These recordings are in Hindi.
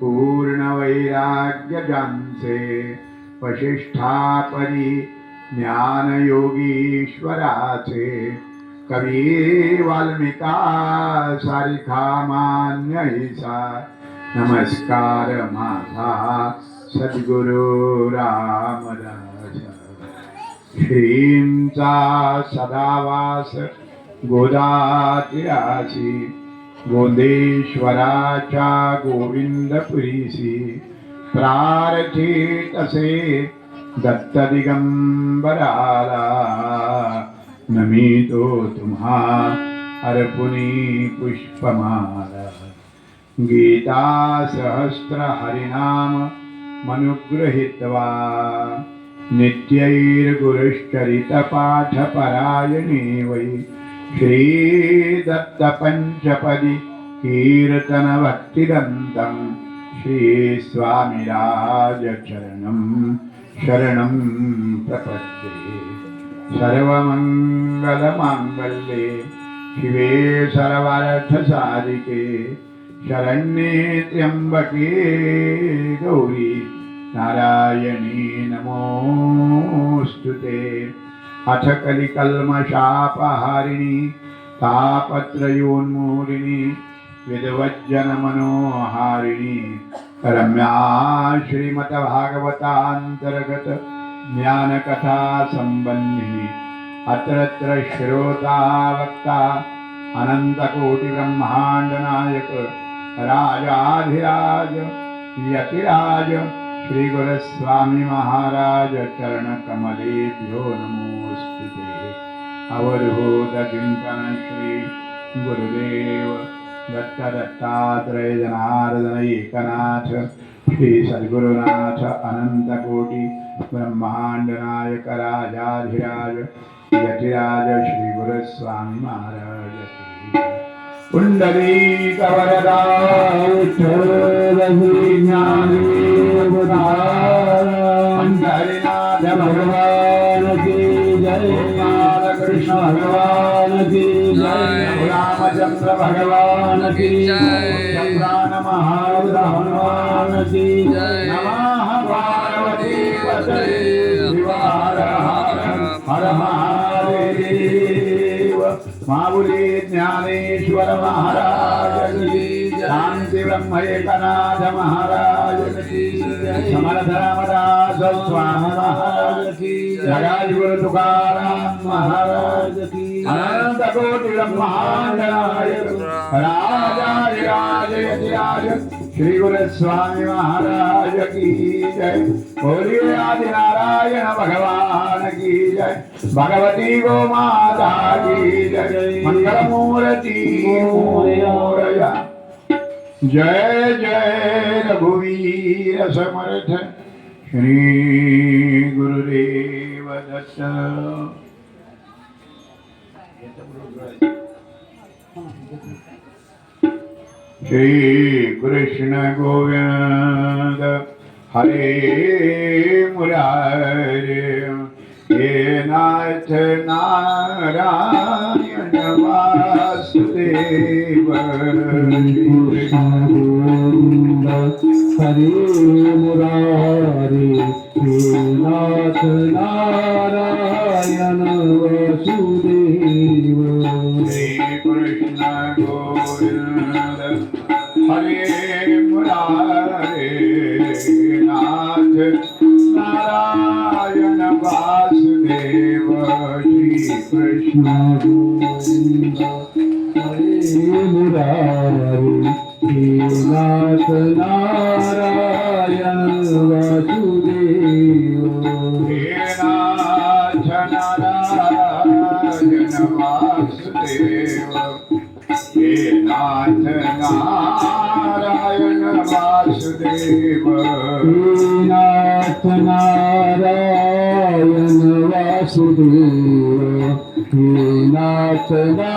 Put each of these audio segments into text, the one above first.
पूर्ण वैराग्य जानसे वशिष्ठापरी योगीश्वराचे कवी वाल्मिका सारिखा मान्य ईसा नमस्कार माझा सद्गुरु रामदास। श्रींचा सदावास गोदातिरासी गोंदेश्वराच्या गोविंदपुरीसी प्रारथे तसे दत्त दिगंबराला नमितो तुम्हा अर्पुनी पुष्पमाला। गीता सहस्र हरिनाम मनुगृहीत्वा नित्यैर्गुरुश्चरितपाठपरायणे वै श्रीदत्तपञ्चपदि कीर्तनभक्तिदन्तं श्रीस्वामिराजचरणं शरणं प्रपद्ये सर्वमङ्गलमाङ्गल्ये शिवे सर्वार्थसाधिके शरण्ये त्र्यम्बके गौरी नारायणी नमोऽस्तु ते अथ कलिकल्मषापहारिणी तापत्रयोन्मूलिनी विद्वज्जनमनोहारिणी। रम्या श्रीमद्भागवतान्तर्गत ज्ञानकथा सम्बन्धिनी अत्रत्र श्रोता वक्ता अनन्तकोटिब्रह्माण्डनायक राजाधिराज यतिराज श्रीगुरुस्वामी महाराज चरणकमलेभ्यो नमोऽस्तु ते। अवधूत चिन्तन श्री गुरुदेव दत्त दत्तात्रय जनार्दन एकनाथ श्री सद्गुरुनाथ अनन्तकोटि ब्रह्माण्ड नायक राजाधिराज यतिराज श्री गुरुस्वामी महाराज की कुंडली कवरदा भगवान की जय कृष्ण भगवान की जय। रामचंद्र भगवान की जय। महाराज हनुमान की जय। एकनाथ महाराज की स्वामी महाराज की तुकाराम महाराज की अनंत कोटि श्री गुरु स्वामी महाराज की जय बोलिए आदि नारायण भगवान की जय भगवती गो माता की जय मंगल मूर्ति मोरया जय जय रघुवीर समर्थ श्री गुरुदेव दत्त। श्री कृष्ण गोविंद, हरे मुरारे हे नाथ नारायण हरे मुरारे नारायण वसुदेव। श्री कृष्ण गोविंद हरे मुरारे नारायण वासुदेव श्री कृष्ण गोविंद। नारायण वसुदेव हे नाथ नारायण वासुदेव हे नाथ नारायण वासुदेव नाथ नारायण वासुदेव हे नाथ नारायण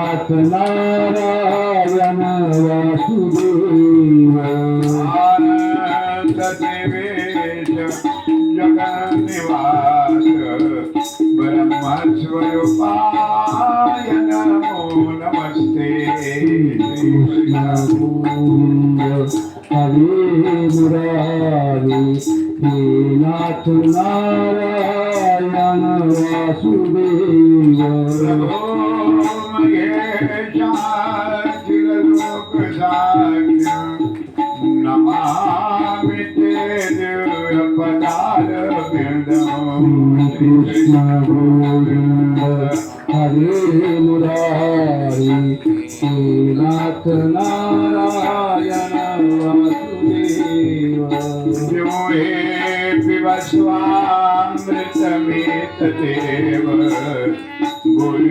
नाथ नारायण वासुदेव आनन्द देवेश जगन्निवास ब्रह्मस्वरूपाय नमो नमस्ते हरे मुरारी हे नाथ नारायण वासुदेव कृष्ण गोविंद हरे मुरारी श्रीनाथ नारायण वासुदेव हे पिवस्वामृतमेतदेव गुण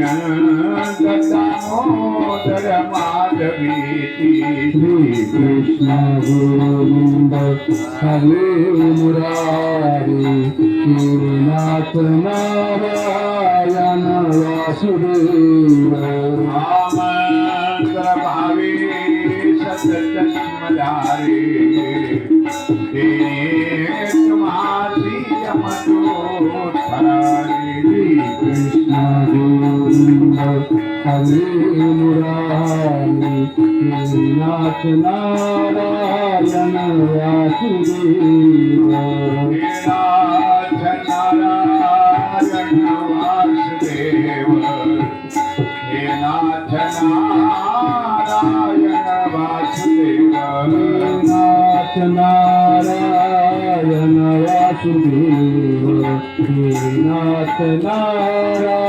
दामोदर माधवीति श्रीकृष्ण गोविन्द हरे मुरारी गुरुनाथ नारायण वासुदेव रामप्रभावे सतजन्मधारे देव कुमारी यमतो আমি মুরারি নাথ নারায়ণ বাসুদেব নাথ নারায়ণ বাসুদেব হে নাথ নারায়ণ বাসুদেব নাথ নারায়ণ বাসুদেব হে নাথ নারায়ণ